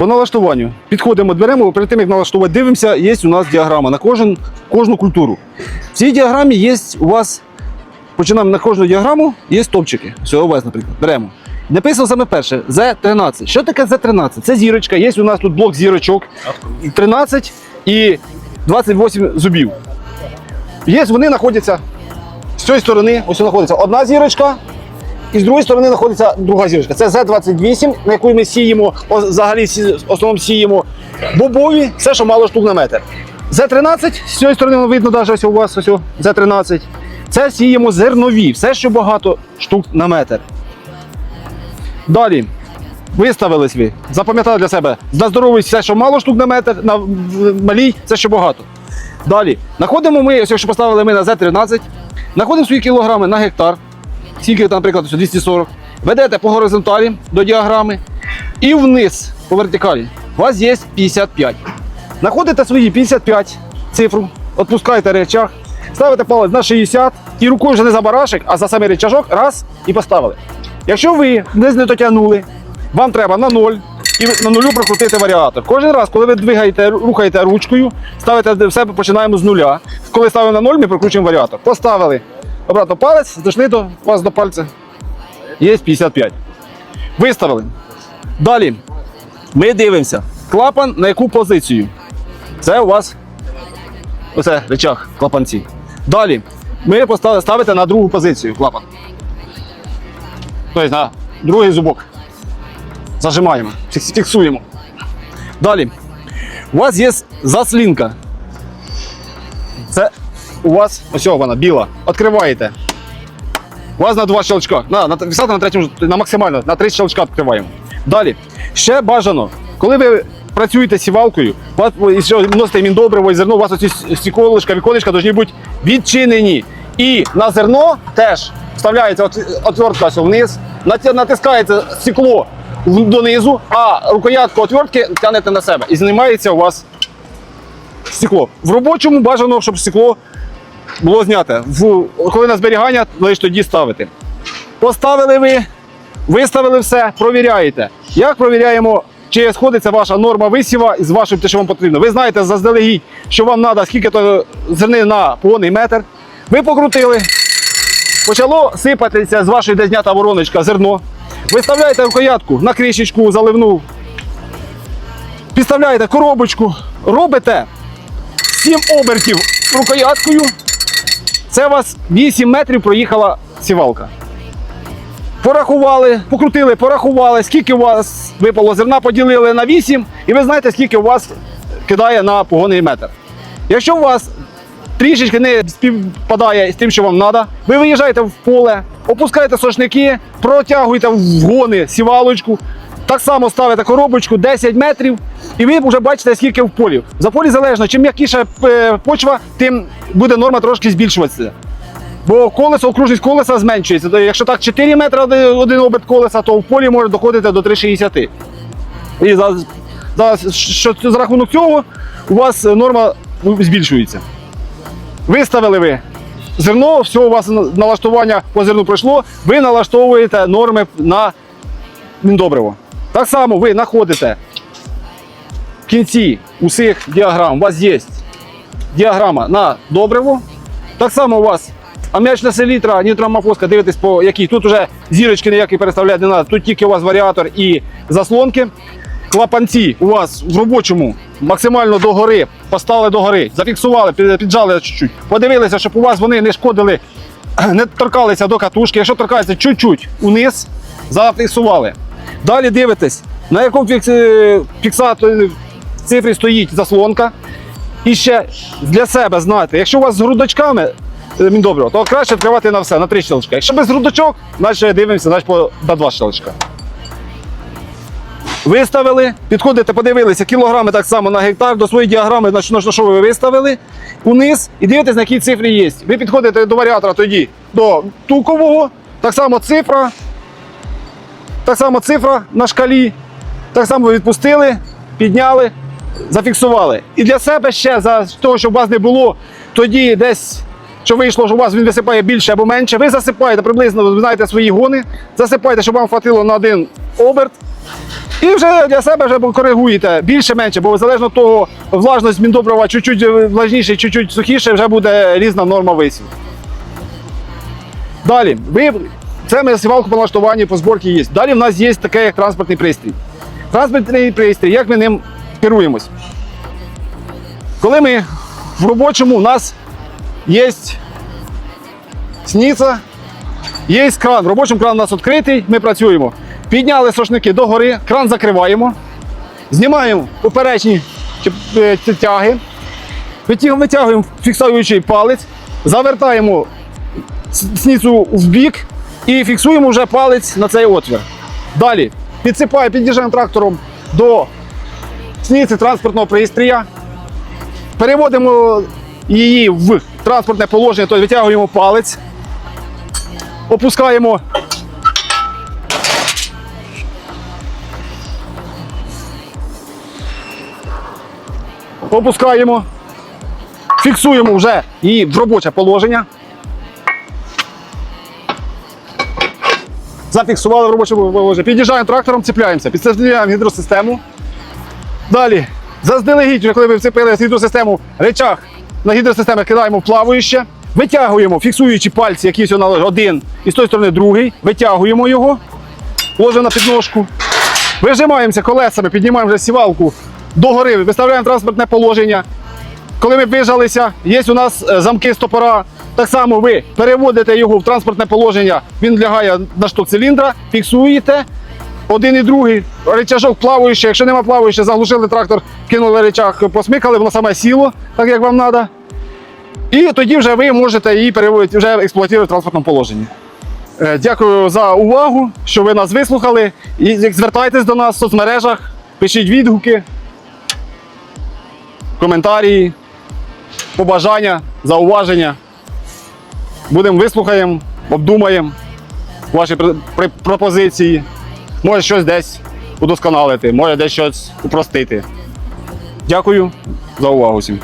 По налаштуванню. Підходимо, беремо, перед тим як налаштувати, дивимося, є у нас діаграма на кожен, кожну культуру. В цій діаграмі є у вас, починаємо на кожну діаграму, є стопчики. Все, ОВС, наприклад. Беремо. Написано саме перше Z13. Що таке Z13? Це зірочка, є у нас тут блок зірочок. 13 і 28 зубів. Є, вони знаходяться з цієї сторони, ось знаходиться одна зірочка, і з другої сторони знаходиться друга зірочка. Це Z28, на яку ми сіємо, взагалі основному сіємо бобові, все, що мало штук на метр. Z13, з цієї сторони видно, навіть ось у вас ось о, Z13. Це сіємо зернові, все, що багато штук на метр. Далі. Виставились ви, запам'ятали для себе. На здоровий все, що мало штук на метр, на малій, все, що багато. Далі. Знаходимо ми, ось якщо поставили ми на Z13, знаходимо свої кілограми на гектар. Скільки наприклад, 240. Ведете по горизонталі до діаграми і вниз по вертикалі. У вас є 55. Знаходите свої 55 цифру, відпускаєте речах, ставите палець на 60 і рукою вже не за барашек, а за самий речажок, раз і поставили. Якщо ви десь не дотягнули, вам треба на 0 і на нулю прокрутити варіатор. Кожен раз, коли ви двигаєте, рухаєте ручкою, ставите все, починаємо з нуля. Коли ставимо на 0, ми прокручуємо варіатор. Поставили обратно палець, дійшли до вас до пальця. Є 55. Виставили. Далі ми дивимося. Клапан на яку позицію? Це у вас оце речах, клапанці. Далі ми поставили, ставите на другу позицію клапан. Тобто на другий зубок. Зажимаємо, фіксуємо. Далі. У вас є заслінка. Це у вас ось вона біла. Відкриваєте. У вас на два щелчка. На, на, на третьому, на максимально, на три щелчка відкриваємо. Далі. Ще бажано, коли ви працюєте сівалкою, вас вносите міндобриво і зерно, у вас оці стіколишка, віконечка повинні бути відчинені. І на зерно теж вставляється отвертка вниз, натискається стекло донизу, а рукоятку отвертки тягнете на себе. І знімається у вас стекло. В робочому бажано, щоб стекло було зняте. В, коли на зберігання, лише тоді ставити. Поставили ви, виставили все, провіряєте. Як провіряємо, чи сходиться ваша норма висіва з вашим те, що вам потрібно? Ви знаєте заздалегідь, що вам треба скільки то зерни на погонний метр. Ви покрутили, почало сипатися з вашої де знята вороночка зерно. Виставляєте рукоятку на кришечку заливну, підставляєте коробочку, робите 7 обертів рукояткою. Це у вас 8 метрів проїхала сівалка. Порахували, покрутили, порахували, скільки у вас випало зерна, поділили на 8, і ви знаєте, скільки у вас кидає на погонний метр. Якщо у вас трішечки не співпадає з тим, що вам треба, ви виїжджаєте в поле, опускаєте сошники, протягуєте в гони сівалочку, так само ставите коробочку 10 метрів, і ви вже бачите, скільки в полі. За полі залежно, чим м'якіша е, почва, тим буде норма трошки збільшуватися. Бо колесо, окружність колеса зменшується. То Якщо так 4 метри один, один колеса, то в полі може доходити до 3,60. І за, за, що, за рахунок цього у вас норма збільшується. Виставили ви зерно, все, у вас налаштування по зерну пройшло, ви налаштовуєте норми на міндобриво. Так само ви знаходите в кінці усіх діаграм, у вас є діаграма на добриво. Так само у вас ам'ячна селітра, нітромафоска, дивитесь по якій. Тут вже зірочки ніякі переставляти не треба. Тут тільки у вас варіатор і заслонки. Клапанці у вас в робочому максимально догори, поставили догори, зафіксували, піджали чуть-чуть. Подивилися, щоб у вас вони не шкодили, не торкалися до катушки. Якщо торкаються чуть-чуть униз, зафіксували. Далі дивитесь, на якому е, фіксаторі цифрі стоїть заслонка. І ще для себе знати, якщо у вас з грудочками е, міндобриво, то краще відкривати на все, на три щелчка. Якщо без грудочок, значить дивимося значить, на два щелчка. Виставили, підходите, подивилися, кілограми так само на гектар до своєї діаграми, на що ви виставили, униз і дивитесь, на якій цифрі є. Ви підходите до варіатора тоді до тукового, так само цифра, так само цифра на шкалі, так само відпустили, підняли, зафіксували. І для себе ще, за того, щоб у вас не було, тоді десь, що вийшло, що у вас він висипає більше або менше, ви засипаєте приблизно, ви знаєте свої гони, засипаєте, щоб вам хватило на один оберт. І вже для себе вже коригуєте більше-менше, бо залежно від того, влажність міндобрива чуть-чуть влажніше, чуть-чуть сухіше, вже буде різна норма висів. Далі, ви, це ми сівалку по налаштуванню по зборці є. Далі в нас є таке, як транспортний пристрій. Транспортний пристрій, як ми ним керуємось? Коли ми в робочому, у нас є сніця, Є кран. В робочому кран у нас відкритий, ми працюємо. Підняли сошники догори, кран закриваємо, знімаємо поперечні е, тяги, витяг- витягуємо фіксуючий палець, завертаємо с- сніцю в бік і фіксуємо вже палець на цей отвір. Далі підсипаємо, під'їжджаємо трактором до сніці транспортного пристрія, переводимо її в транспортне положення, тобто витягуємо палець опускаємо. Опускаємо. Фіксуємо вже її в робоче положення. Зафіксували в робоче положення. Під'їжджаємо трактором, цепляємося, підставляємо гідросистему. Далі, заздалегідь, коли ви вцепили гідросистему речах, на гідросистему кидаємо в плаваюче, витягуємо, фіксуючи пальці, вона один, і з тої сторони другий, витягуємо його, ложимо на підножку, вижимаємося колесами, піднімаємо вже сівалку. Догори, виставляємо транспортне положення. Коли ми вижалися, є у нас е, замки стопора. Так само ви переводите його в транспортне положення, він лягає на шток циліндра, фіксуєте один і другий. Речажок плаваючий, якщо нема плаваючого, заглушили трактор, кинули речах, посмикали, воно саме сіло, так як вам треба. І тоді вже ви можете її переводити, вже експлуатувати в транспортному положенні. Е, Дякую за увагу, що ви нас вислухали. І звертайтесь до нас в соцмережах, пишіть відгуки, коментарі, побажання, зауваження. Будемо вислухаємо, обдумаємо ваші пр- пр- пропозиції. Може щось десь удосконалити, може десь щось упростити. Дякую за увагу всім.